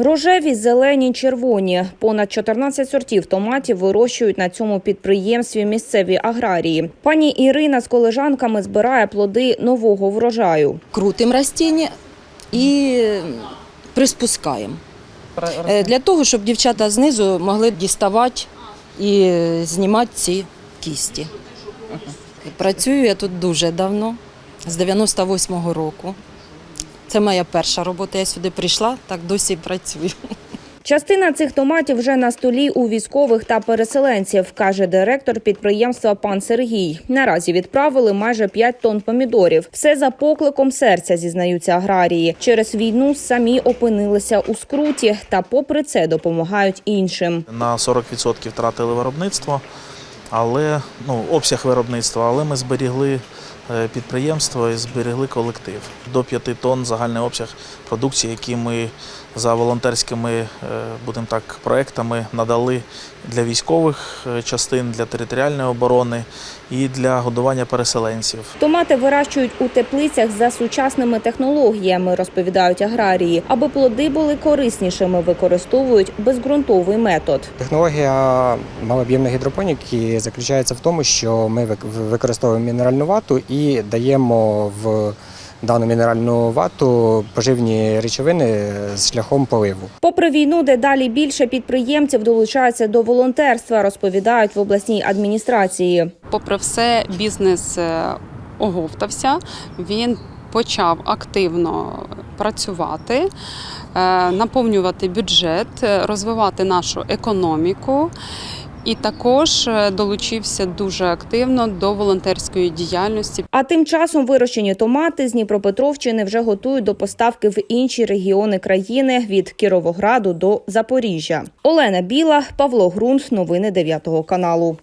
Рожеві, зелені, червоні. Понад 14 сортів томатів вирощують на цьому підприємстві місцеві аграрії. Пані Ірина з колежанками збирає плоди нового врожаю. крутим растіння і приспускаємо. Е, Для того, щоб дівчата знизу могли діставати і знімати ці кісті. Працюю я тут дуже давно, з 98-го року. Це моя перша робота. Я сюди прийшла, так досі працюю. Частина цих томатів вже на столі у військових та переселенців, каже директор підприємства пан Сергій. Наразі відправили майже 5 тонн помідорів. Все за покликом серця, зізнаються аграрії. Через війну самі опинилися у скруті, та попри це допомагають іншим. На 40% втратили виробництво, але ну, обсяг виробництва, але ми зберігли підприємство і зберегли колектив. До 5 тонн загальний обсяг продукції, які ми за волонтерськими, е, будемо так, проектами надали для військових е, частин, для територіальної оборони і для годування переселенців. Томати вирощують у теплицях за сучасними технологіями, розповідають аграрії. Аби плоди були кориснішими, використовують безґрунтовий метод. Технологія малооб'ємної гідропоніки заключається в тому, що ми використовуємо мінеральну вату і даємо в дану мінеральну вату поживні речовини з шляхом поливу. Попри війну, дедалі більше підприємців долучаються до волонтерства, розповідають в обласній адміністрації. попри все, бізнес е, оговтався. Він почав активно працювати, е, наповнювати бюджет, е, розвивати нашу економіку. І також е, долучився дуже активно до волонтерської діяльності. А тим часом вирощені томати з Дніпропетровщини вже готують до поставки в інші регіони країни від Кіровограду до Запоріжжя. Олена Біла, Павло Грунт. Новини 9 каналу.